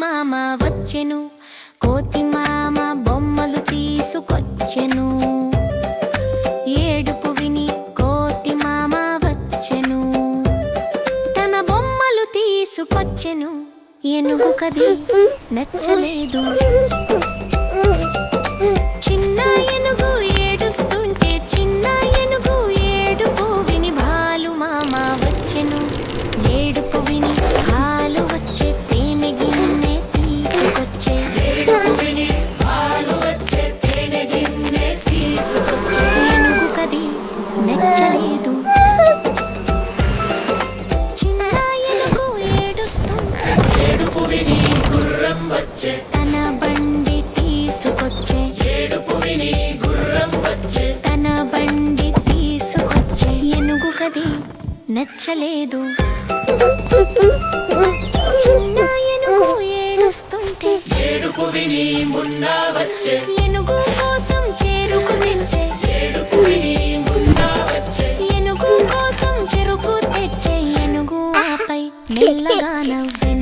మామ వచ్చెను. కోతి మామ బొమ్మలు తీసుకొచ్చెను. ఏడుపు విని కోతి మామ వచ్చెను. తన బొమ్మలు తీసుకొచ్చెను. ఏనుగు కది నచ్చలేదు. చిన్న ఏనుగు ఏడుస్తుంటే చిన్న ఏనుగు ఏడుపు విని బాలు మామ వచ్చెను. ఏడుపు వచ్చే. తన బండి తీసుకొచ్చే. ఏడుపు విని గుర్రం వచ్చే. తన బండి తీసుకొచ్చే. ఎనుగు కది నచ్చలేదు. చిన్న ఎనుగు ఏడుస్తుంటే. ఏడుపు విని మున్నా వచ్చే. ఎనుగు కోసం చేరుకు తెచ్చే. ఏడుపు విని మున్నా వచ్చే. ఎనుగు కోసం చెరుకు తెచ్చే. ఎనుగు ఆపై మెల్లగా నవ్వే